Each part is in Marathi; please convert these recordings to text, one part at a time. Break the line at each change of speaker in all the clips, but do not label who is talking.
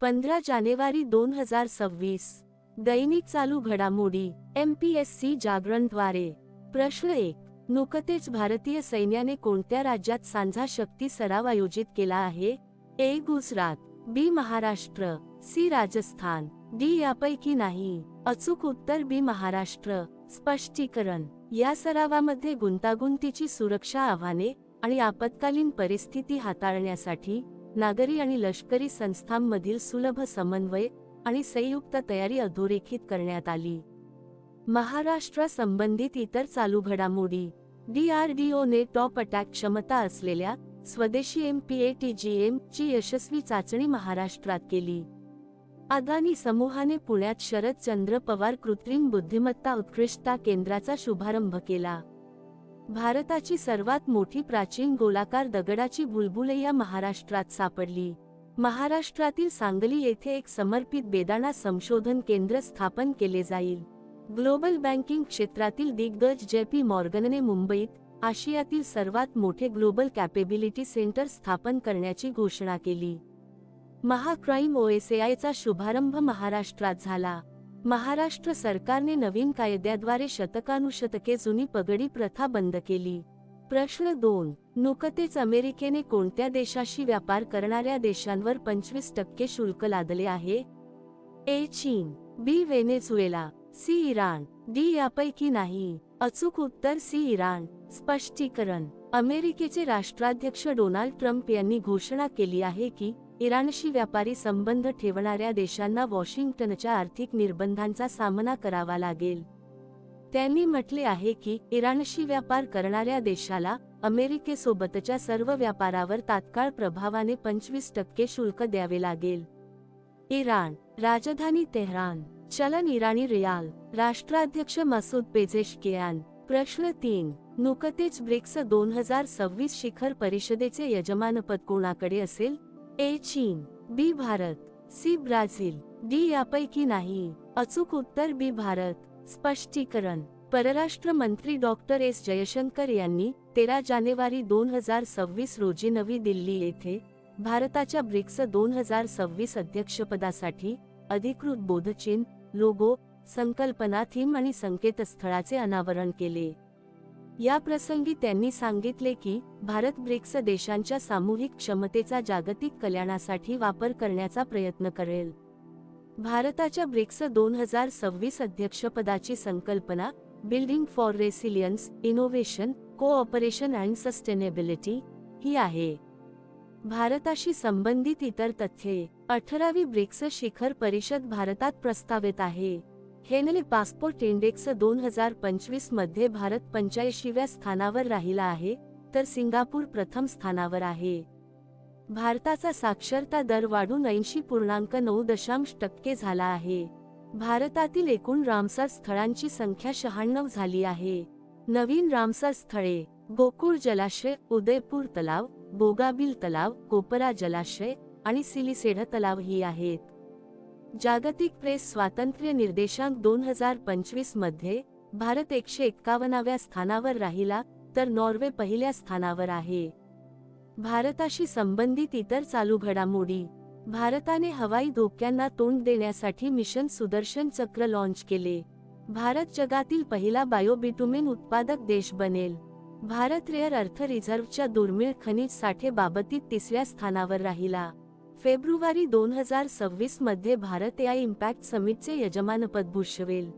पंधरा जानेवारी दोन हजार सव्वीस. दैनिक चालू घडामोडी एम पी एस सी जागरणद्वारे. प्रश्न एक नुकतेच भारतीय सैन्याने कोणत्या राज्यात सांझा शक्ती सराव आयोजित केला आहे? A Gujarat B Maharashtra C Rajasthan D यापैकी नाही. अचूक उत्तर बी महाराष्ट्र. स्पष्टीकरण या सरावामध्ये गुंतागुंतीची सुरक्षा आव्हाने आणि आपत्कालीन परिस्थिती हाताळण्यासाठी नागरी आणि लष्करी संस्थांमधील सुलभ समन्वय आणि संयुक्त तयारी अधोरेखित करण्यात आली. महाराष्ट्रासंबंधित इतर चालू घडामोडी डीआरडीओने टॉप अटॅक क्षमता असलेल्या स्वदेशी M P A T G M ची यशस्वी चाचणी महाराष्ट्रात केली. अदानी समूहाने पुण्यात शरदचंद्र पवार कृत्रिम बुद्धिमत्ता उत्कृष्टता केंद्राचा शुभारंभ केला. भारताची सर्वात मोठी प्राचीन गोलाकार दगडाची बुलबुलैया महाराष्ट्रात सापडली. महाराष्ट्रातील सांगली येथे एक समर्पित बेदाणा संशोधन केंद्र स्थापन केले जाईल. ग्लोबल बँकिंग क्षेत्रातील दिग्गज जे पी मॉर्गनने मुंबईत आशियातील सर्वात मोठे ग्लोबल कॅपेबिलिटी सेंटर स्थापन करण्याची घोषणा केली. महाक्राईम ओएसएआयचा शुभारंभ महाराष्ट्रात झाला. महाराष्ट्र सरकारने नवीन कायद्याद्वारे शतकानुशतके जुनी पगडी प्रथा बंद केली. प्रश्न दोन नुकतेच अमेरिकेने कोणत्या देशाशी व्यापार करणाऱ्या देशांवर पंचवीस टक्के शुल्क लादले आहे? ए चीन B Venezuela C Iran D यापैकी नाही. अचूक उत्तर सी इराण. स्पष्टीकरण अमेरिकेचे राष्ट्राध्यक्ष डोनाल्ड ट्रम्प यांनी घोषणा केली आहे की इराणशी व्यापारी संबंध ठेवणाऱ्या देशांना वॉशिंग्टनच्या आर्थिक निर्बंधांचा सामना करावा लागेल. त्यांनी म्हटले आहे की इराणशी व्यापार करणाऱ्या देशाला अमेरिकेसोबतच्या सर्व व्यापारावर तात्काळ प्रभावाने पंचवीस टक्के शुल्क द्यावे लागेल. इराण राजधानी तेहरान चलन इराणी रियाल राष्ट्राध्यक्ष मसूद पेजेशकियान प्रश्न तीन नुकतेच ब्रिक्स दोन हजार सव्वीस शिखर परिषदेचे यजमानपद कोणाकडे असेल? ए चीन B Bharat C Brazil D यापैकी नाही. अचूक उत्तर बी भारत. स्पष्टीकरण. परराष्ट्र मंत्री डॉक्टर एस. जयशंकर यांनी तेरा जानेवारी दोन हजार सव्वीस रोजी नवी दिल्ली येथे भारताच्या ब्रिक्स दोन हजार सव्वीस अध्यक्षपदासाठी अधिकृत बोधचिन्ह लोगो संकल्पना थीम आणि संकेतस्थळाचे अनावरण केले. या प्रसंगी त्यांनी सांगितले की भारत ब्रिक्स देशांच्या सामूहिक क्षमतेचा जागतिक कल्याणासाठी वापर करण्याचा प्रयत्न करेल. भारताच्या ब्रिक्स दोन हजार सव्वीस अध्यक्षपदाची संकल्पना building for resilience innovation cooperation and sustainability ही आहे. भारताशी संबंधित इतर तथ्ये अठरावी ब्रिक्स शिखर परिषद भारतात प्रस्तावित आहे. हेनले पासपोर्ट इंडेक्स दोन हजार पंचवीसमध्ये भारत पंच्याऐंशीव्या स्थानावर राहिला आहे तर सिंगापूर प्रथम स्थानावर आहे. भारताचा साक्षरता दर वाढून ऐंशी पूर्णांक नऊ दशांश टक्के झाला आहे. भारतातील एकूण रामसर स्थळांची संख्या शहाण्णव झाली आहे. नवीन रामसर स्थळे गोकुळ जलाशय उदयपूर तलाव बोगाबिल तलाव कोपरा जलाशय आणि सिलिसेढ तलाव ही आहेत. जागतिक प्रेस स्वातंत्र्य निर्देशांक दोन हजार पंचवीसमध्ये भारत एकशे एक्कावन्नाव्या स्थानावर राहिला तर नॉर्वे पहिल्या स्थानावर आहे. भारताशी संबंधित इतर चालू घडामोडी. भारताने हवाई धोक्यांना तोंड देण्यासाठी मिशन सुदर्शन चक्र लॉन्च केले. भारत जगातील पहिला बायोबिटुमेन उत्पादक देश बनेल. भारत रेअर अर्थ रिझर्व्हच्या दुर्मिळ खनिज साठे बाबतीत तिसऱ्या स्थानावर राहिला. फेब्रुवारी दोन हजार सव्वीसमध्ये भारत या इम्पॅक्ट समिटचे यजमानपद भूषवेल.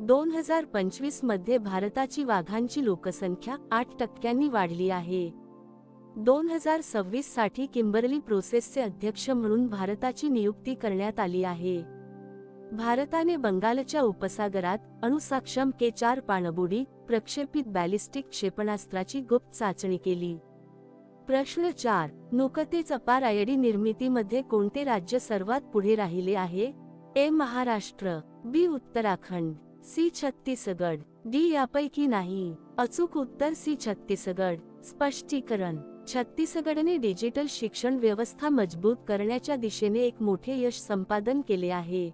दोन हजार पंचवीसमध्ये भारताची वाघांची लोकसंख्या आठ टक्क्यांनी वाढली आहे. दोन हजार सव्वीससाठी किंबर्ली प्रोसेसचे अध्यक्ष म्हणून भारताची नियुक्ती करण्यात आली आहे. भारताने बंगालच्या उपसागरात अणुसाक्षम के चार पाणबुडी प्रक्षेपित बॅलिस्टिक क्षेपणास्त्राची गुप्त चाचणी केली. प्रश्न चार. नुकतीच अपार आयडी निर्मितीमध्ये कोणते राज्य सर्वात पुढे राहिले आहे? A. Maharashtra. B. Uttarakhand. C. Chhattisgarh. D. यापैकी नाही. अचूक उत्तर सी. छत्तीसगड. स्पष्टीकरण. छत्तीसगडने डिजिटल शिक्षण व्यवस्था मजबूत करण्याच्या दिशेने एक मोठे यश संपादन केले आहे.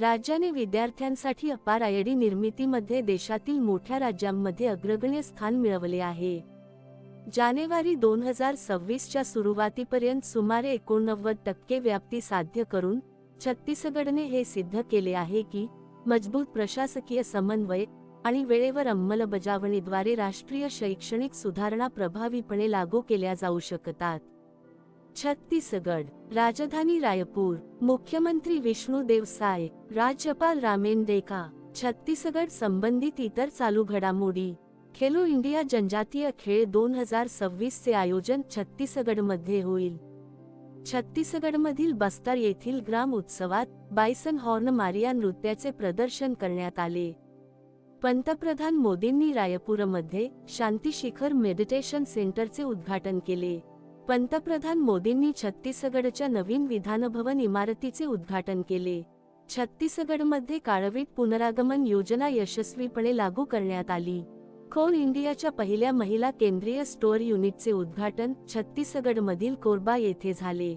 राज्याने विद्यार्थ्यांसाठी अपार आयडी निर्मितीमध्ये देशातील मोठ्या राज्यांमध्ये अग्रगण्य स्थान मिळवले आहे. जानेवारी दोन हजार सव्वीसच्या सुरुवातीपर्यंत सुमारे एकोणनव्वद टक्के व्याप्ती साध्य करून छत्तीसगडने हे सिद्ध केले आहे की मजबूत प्रशासकीय समन्वय आणि वेळेवर अंमलबजावणीद्वारे राष्ट्रीय शैक्षणिक सुधारणा प्रभावीपणे लागू केल्या जाऊ शकतात. छत्तीसगड राजधानी रायपूर मुख्यमंत्री विष्णू देवसाय राज्यपाल रामेन डेका छत्तीसगड संबंधित इतर चालू घडामोडी खेलो इंडिया जनजातीय खेळ दोन हजार सव्वीस चे आयोजन छत्तीसगडमध्ये होईल. छत्तीसगडमधील बस्तर येथील ग्राम उत्सवात बायसन हॉर्न मारिया नृत्याचे प्रदर्शन करण्यात आले. पंतप्रधान मोदींनी रायपूरमध्ये शांती शिखर मेडिटेशन सेंटरचे उद्घाटन केले. पंतप्रधान मोदींनी छत्तीसगडच्या नवीन विधानभवन इमारतीचे उद्घाटन केले. छत्तीसगडमध्ये काळवीट पुनरागमन योजना यशस्वीपणे लागू करण्यात आली. कोल इंडियाच्या पहिल्या महिला केंद्रीय स्टोअर युनिटचे उद्घाटन छत्तीसगडमधील कोरबा येथे झाले.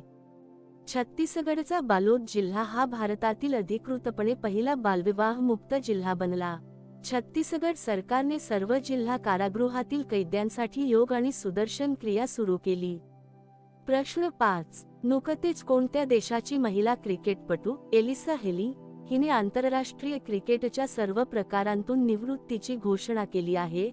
छत्तीसगडचा बालोद जिल्हा हा भारतातील अधिकृतपणे पहिला बालविवाह मुक्त जिल्हा बनला. छत्तीसगड सरकारने सर्व जिल्हा कारागृहातील कैद्यांसाठी योग आणि सुदर्शन क्रिया सुरू केली. प्रश्न पाच नुकतेच कोणत्या देशाची महिला क्रिकेटपटू एलिसा हेली हिने आंतरराष्ट्रीय क्रिकेटच्या सर्व प्रकारांतून निवृत्तीची घोषणा केली आहे.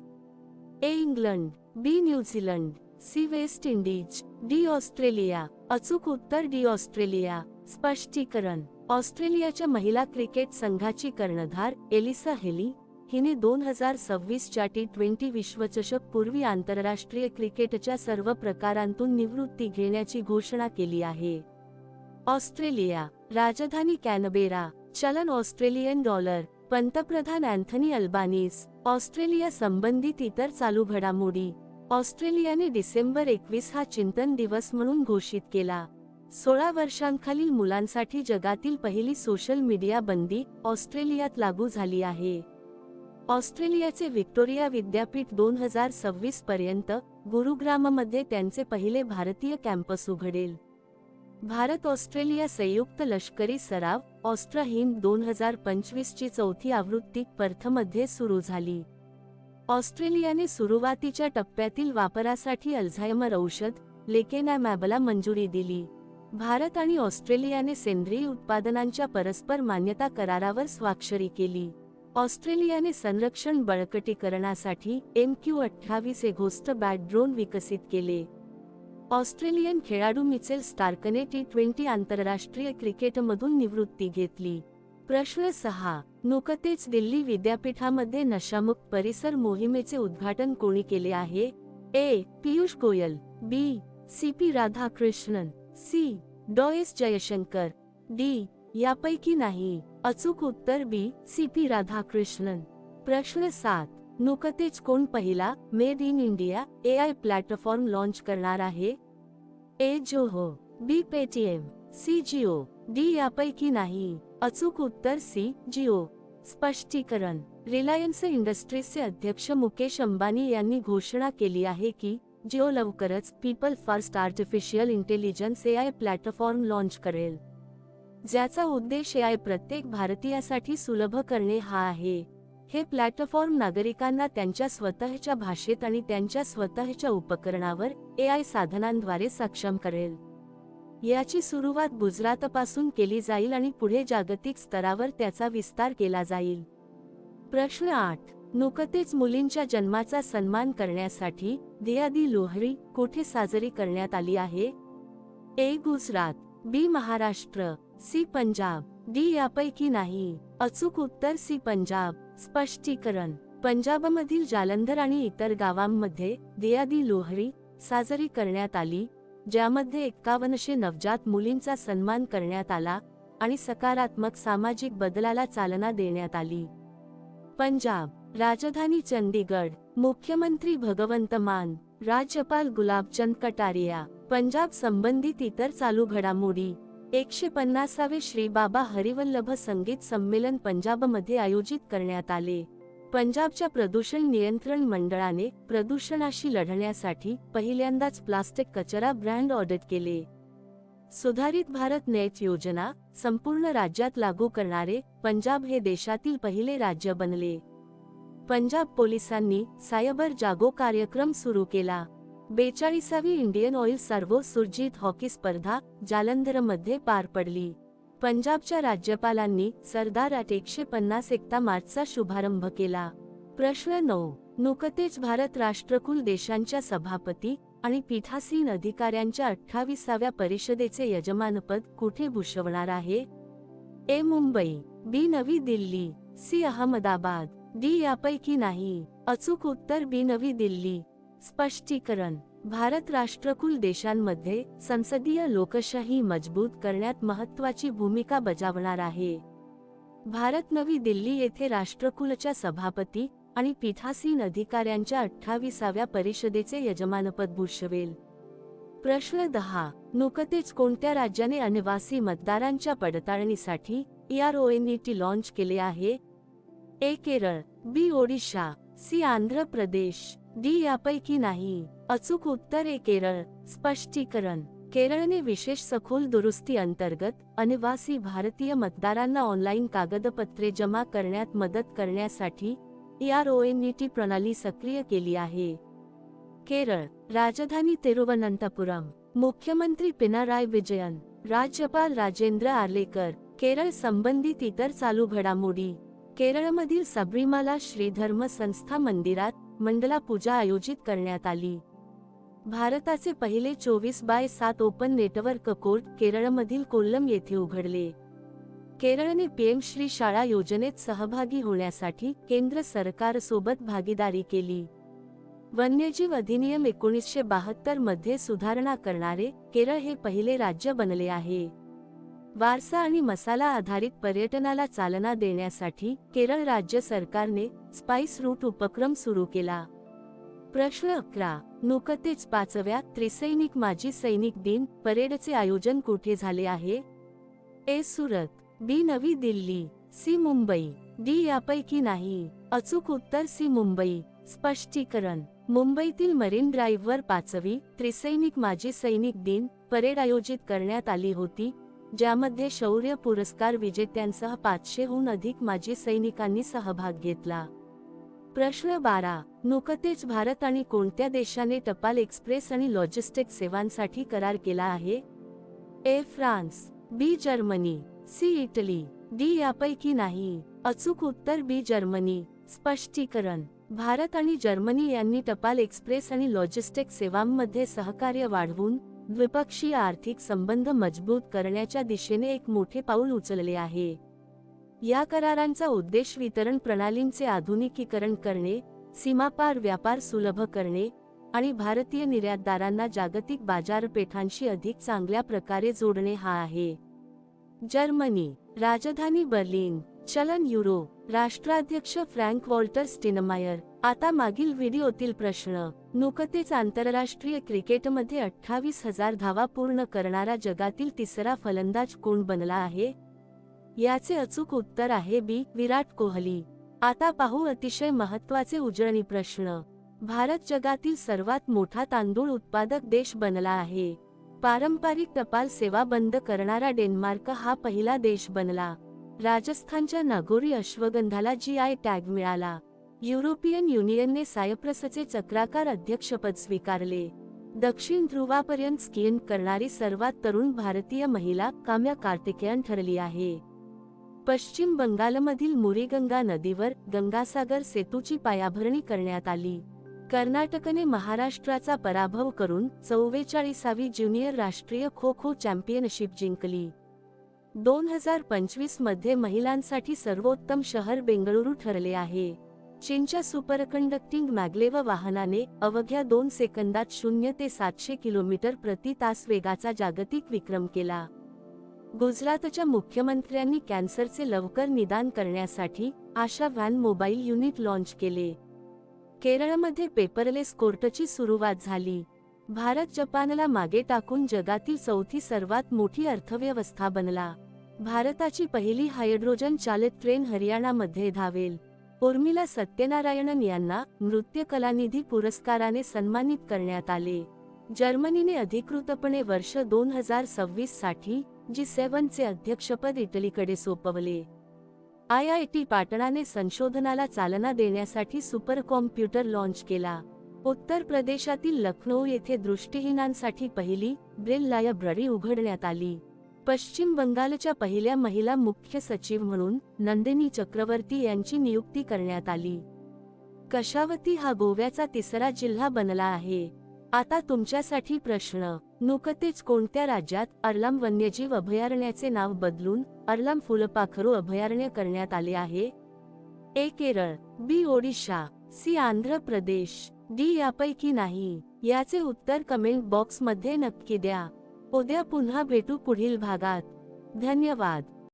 A England B New Zealand C West Indies D Australia अचूक उत्तर डी ऑस्ट्रेलिया. स्पष्टीकरण ऑस्ट्रेलियाच्या महिला क्रिकेट संघाची कर्णधार एलिसा हेली हिने दोन हजार सव्वीसच्या टी ट्वेंटी विश्वचषक पूर्वी आंतरराष्ट्रीय क्रिकेटच्या सर्व प्रकारांतून निवृत्ती घेण्याची घोषणा केली आहे. ऑस्ट्रेलिया राजधानी कॅनबेरा चलन ऑस्ट्रेलियन डॉलर. पंतप्रधान अँथनी अल्बानीस ऑस्ट्रेलिया संबंधित इतर चालू घडामोडी. ऑस्ट्रेलियाने डिसेंबर एकवीस हा चिंतन दिवस म्हणून घोषित केला. सोळा वर्षांखालील मुलांसाठी जगातील पहिली सोशल मीडिया बंदी ऑस्ट्रेलियात लागू झाली आहे. ऑस्ट्रेलियाचे व्हिक्टोरिया विद्यापीठ दोन हजार सव्वीस पर्यंत गुरुग्राममध्ये त्यांचे पहिले भारतीय कॅम्पस उघडेल. भारत ऑस्ट्रेलिया संयुक्त लष्करी सराव ऑस्ट्रा हिंद दोन हजार पंचवीस ची चौथी आवृत्ती पर्थमध्ये सुरू झाली. ऑस्ट्रेलियाने सुरुवातीच्या टप्प्यातील वापरासाठी अल्झायमर औषध लेकेनॅमॅबला मंजुरी दिली. भारत आणि ऑस्ट्रेलियाने सेंद्रिय उत्पादनांच्या परस्पर मान्यता करारावर स्वाक्षरी केली. ऑस्ट्रेलियाने संरक्षण बळकटीकरणासाठी एम क्यू अठ्ठावीस ए बॅट ड्रोन विकसित केले. ऑस्ट्रेलियन खेळाडू मिचेल स्टार्कने टी ट्वेंटी आंतरराष्ट्रीय क्रिकेटमधून निवृत्ती घेतली. प्रश्न सहा. नुकतेच दिल्ली विद्यापीठामध्ये नशामुक्त परिसर मोहिमेचे उद्घाटन कोणी केले आहे? A. Piyush Goyal B. C. P. Radhakrishnan C. Dr S Jaishankar D. यापैकी नाही. अचूक उत्तर बी. सी. पी. राधाकृष्णन. प्रश्न सात. नुकतेच कोण पहिला made in India A I platform launch करणार आहे? A Zoho B Paytm C Jio D यापैकी नाही. अचूक उत्तर सी जिओ. स्पष्टीकरण रिलायन्स इंडस्ट्रीजचे अध्यक्ष मुकेश अंबानी यांनी घोषणा केली आहे की जिओ लवकरच people first artificial intelligence A I platform launch करेल. ज्याचा उद्देश ए आय प्रत्येक भारतीयासाठी सुलभ करणे हा आहे. हे प्लॅटफॉर्म नागरिकांना त्यांच्या स्वतःच्या भाषेत आणि त्यांच्या स्वतःच्या उपकरणावर ए आय साधनांद्वारे सक्षम करेल. याची सुरुवात गुजरातपासून केली जाईल आणि पुढे जागतिक स्तरावर त्याचा विस्तार केला जाईल. प्रश्न आठ. नुकतेच मुलींच्या जन्माचा सन्मान करण्यासाठी दियादी लोहरी कोठे साजरी करण्यात आली आहे? A. Gujarat B. Maharashtra C Punjab D यापैकी नाही. अचूक उत्तर सी पंजाब. स्पष्टीकरण पंजाबमधील जालंधर आणि इतर गावांमध्ये दियादी लोहरी साजरी करण्यात आली ज्यामध्ये एक्कावनशे नवजात मुलींचा सन्मान करण्यात आला आणि सकारात्मक सामाजिक बदलाला चालना देण्यात आली. पंजाब राजधानी चंदीगड मुख्यमंत्री भगवंत मान राज्यपाल गुलाबचंद कटारिया पंजाब संबंधित इतर चालू घडामोडी एकशे पन्नासावे श्री बाबा हरिवल्लभ संगीत संमेलन पंजाबमध्ये आयोजित करण्यात आले. पंजाबच्या प्रदूषण नियंत्रण मंडळाने प्रदूषणाशी लढण्यासाठी पहिल्यांदाच प्लास्टिक कचरा ब्रँड ऑडिट केले. सुधारित भारत नेट योजना संपूर्ण राज्यात लागू करणारे पंजाब हे देशातील पहिले राज्य बनले. पंजाब पोलिसांनी सायबर जागो कार्यक्रम सुरू केला. बेचाळीसावी Indian oil Servo Surjit hockey स्पर्धा जालंधरमध्ये पार पडली. पंजाबच्या राज्यपालांनी सरदार अट एकशे पन्नास एकता मार्चचा शुभारंभ केला. प्रश्न नऊ. नुकतेच भारत राष्ट्रकुल देशांच्या सभापती आणि पीठासीन अधिकाऱ्यांच्या अठ्ठावीसाव्या परिषदेचे यजमानपद कुठे भूषवणार आहे? ए मुंबई बी नवी दिल्ली सी अहमदाबाद डी यापैकी नाही. अचूक उत्तर बी नवी दिल्ली. स्पष्टीकरण. भारत राष्ट्रकुल देशांमध्ये संसदीय लोकशाही मजबूत करण्यात महत्वाची भूमिका बजावणार आहे. भारत नवी दिल्ली येथे राष्ट्रकुलच्या सभापती आणि पीठासीन अधिकाऱ्यांच्या अठ्ठावीसाव्या परिषदेचे यजमानपद भूषवेल. प्रश्न दहा. नुकतेच कोणत्या राज्याने अनिवासी मतदारांच्या पडताळणीसाठी E R O N E T launch केले आहे? A Kerala B Odisha C Andhra Pradesh. D यापैकी नाही. अचूक उत्तर आहे केरळ. स्पष्टीकरण. केरळने विशेष सखोल दुरुस्ती अंतर्गत अनिवासी भारतीय मतदारांना ऑनलाईन कागदपत्रे जमा करण्यात मदत करण्यासाठी टी प्रणाली सक्रिय केली आहे. केरळ. राजधानी तिरुवनंतपुरम. मुख्यमंत्री पिनाराय विजयन. राज्यपाल राजेंद्र आर्लेकर. केरळ संबंधित इतर चालू घडामोडी. केरळमधील सबरीमाला श्रीधर्म संस्था मंदिरात मंडला पूजा आयोजित करण्यात आली. भारताचे पहिले चोवीस बाय सात ओपन नेटवर्क कोर्ट केरळमधील कोल्लम येथे उघडले. केरळने पीएम श्री शाळा योजनेत सहभागी होण्यासाठी केंद्र सरकारसोबत भागीदारी केली. वन्यजीव अधिनियम एकोणीसशे बहात्तरमध्ये सुधारणा करणारे केरळ हे पहिले राज्य बनले आहे. वारसा आणि मसाला आधारित पर्यटनाला चालना देण्यासाठी केरळ राज्य सरकारने स्पाइस रूट उपक्रम सुरू केला. प्रश्न अकरा. नुकतेच पाचव्या त्रिसैनिक माजी सैनिक दिन परेडचे आयोजन कुठे झाले आहे? ए. सुरत. बी. नवी दिल्ली. सी. मुंबई. डी. यापैकी नाही. अचूक उत्तर सी. मुंबई. स्पष्टीकरण. मुंबईतील मरीन ड्राईव्हवर पाचवी त्रिसैनिक माजी सैनिक दिन परेड आयोजित करण्यात आली होती. ज्यामध्ये शौर्य पुरस्कार विजेत्यांसह पाचशेहून अधिक माजी सैनिकांनी सहभाग घेतला. प्रश्न बारा. नुकतेच भारत आणि कोणत्या देशाने टपाल एक्सप्रेस आणि लॉजिस्टिक सेवांसाठी करार केला आहे? A. France. B. Germany. C. Italy. D. यापैकी नाही. अचूक उत्तर बी. जर्मनी. स्पष्टीकरण. भारत आणि जर्मनी यांनी टपाल एक्सप्रेस आणि लॉजिस्टिक सेवांमध्ये सहकार्य वाढवून द्विपक्षीय आर्थिक संबंध मजबूत करण्याच्या दिशेने एक मोठे पाऊल उचलले आहे. या करारांचा उद्देश वितरण प्रणालींचे आधुनिकीकरण करणे सीमापार व्यापार सुलभ करणे आणि भारतीय निर्यातदारांना जागतिक बाजारपेठांशी अधिक चांगल्या प्रकारे जोडणे हा आहे. जर्मनी राजधानी बर्लिन चलन युरो राष्ट्राध्यक्ष फ्रँक वॉल्टर स्टिनमायर. आता मागील व्हिडिओतील प्रश्न नुकतेच आंतरराष्ट्रीय क्रिकेटमध्ये अठ्ठावीस हजार धावा पूर्ण करणारा जगातील तिसरा फलंदाज कोण बनला आहे? याचे अचूक उत्तर आहे बी विराट कोहली. आता पाहू अतिशय महत्त्वाचे उजळणी प्रश्न. भारत जगातील सर्वात मोठा तांदूळ उत्पादक देश बनला आहे. पारंपरिक टपाल सेवा बंद करणारा डेन्मार्क हा पहिला देश बनला. राजस्थानच्या नागोरी अश्वगंधाला जी आय टॅग मिळाला. युरोपियन युनियनने सायप्रसचे चक्राकार अध्यक्षपद स्वीकारले. दक्षिण ध्रुवापर्यंत स्किन करणारी सर्वात तरुण भारतीय महिला काम्या कार्तिकेयन ठरली आहे. पश्चिम बंगालमधील मुरीगंगा नदीवर गंगासागर सेतूची पायाभरणी करण्यात आली. कर्नाटकने महाराष्ट्राचा पराभव करून चव्वेचाळीसावी ज्युनियर राष्ट्रीय खो खो चॅम्पियनशिप जिंकली. दोन हजार पंचवीसमध्ये महिलांसाठी सर्वोत्तम शहर बेंगळुरू ठरले आहे. चीनच्या सुपरकंडक्टिंग मॅग्लेव वाहनाने अवघ्या दोन सेकंदात शून्य ते सातशे किलोमीटर प्रति तास वेगाचा जागतिक विक्रम केला. गुजरातच्या मुख्यमंत्र्यांनी कॅन्सरचे लवकर निदान करण्यासाठी Asha van mobile unit launch केले. केरळमध्ये पेपरलेस कोर्टची सुरुवात झाली. भारत जपानला मागे टाकून जगातील चौथी सर्वात मोठी अर्थव्यवस्था बनला. भारताची पहिली हायड्रोजन चालित ट्रेन हरियाणामध्ये धावेल. उर्मिला सत्यनारायणन यांना नृत्य कलानिधी पुरस्काराने सन्मानित करण्यात आले. जर्मनीने अधिकृतपणे वर्ष दोन हजार सव्वीससाठी जी सेव्हनचे अध्यक्षपद इटलीकडे सोपवले. आय आय टी पाटणाने संशोधनाला चालना देण्यासाठी सुपर कॉम्प्युटर लॉन्च केला. उत्तर प्रदेशातील लखनौ येथे दृष्टिहीनांसाठी पहिली ब्रेल लायब्ररी उघडण्यात आली. पश्चिम बंगालच्या पहिल्या महिला मुख्य सचिव म्हणून नंदिनी चक्रवर्ती यांची नियुक्ती करण्यात आली. कशावती हा गोव्याचा तिसरा जिल्हा बनला आहे? आता तुमच्यासाठी प्रश्न. नुकतेच कोणत्या राज्यात अर्लाम वन्यजीव अभयारण्याचे नाव बदलून अर्लाम फुलपाखरू अभयारण्य करण्यात आले आहे? A Kerala B Odisha C Andhra Pradesh. D यापैकी नाही. याचे उत्तर कमेंट बॉक्समध्ये नक्की द्या. उद्या पुन्हा भेटू पुढील भागात. धन्यवाद.